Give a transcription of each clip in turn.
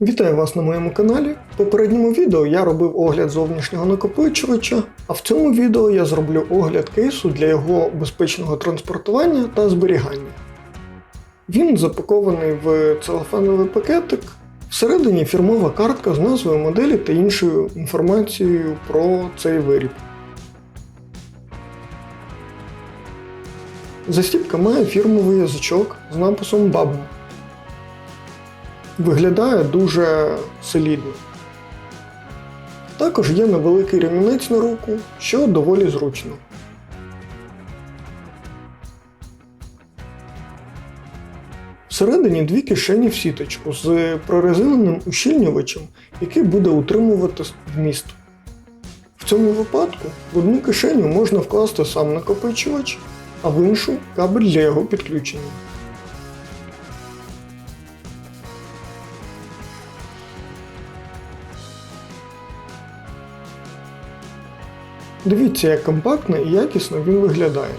Вітаю вас на моєму каналі. В попередньому відео я робив огляд зовнішнього накопичувача, а в цьому відео я зроблю огляд кейсу для його безпечного транспортування та зберігання. Він запакований в целофановий пакетик. Всередині фірмова картка з назвою моделі та іншою інформацією про цей виріб. Застібка має фірмовий язичок з написом BABM. Виглядає дуже солідно. Також є невеликий ремінець на руку, що доволі зручно. Всередині дві кишені в сіточку з прорезиненим ущільнювачем, який буде утримувати вміст. В цьому випадку в одну кишеню можна вкласти сам накопичувач, а в іншу кабель для його підключення. Дивіться, як компактно і якісно він виглядає.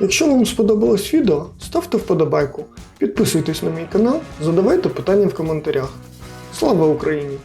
Якщо вам сподобалось відео, ставте вподобайку, підписуйтесь на мій канал, задавайте питання в коментарях. Слава Україні!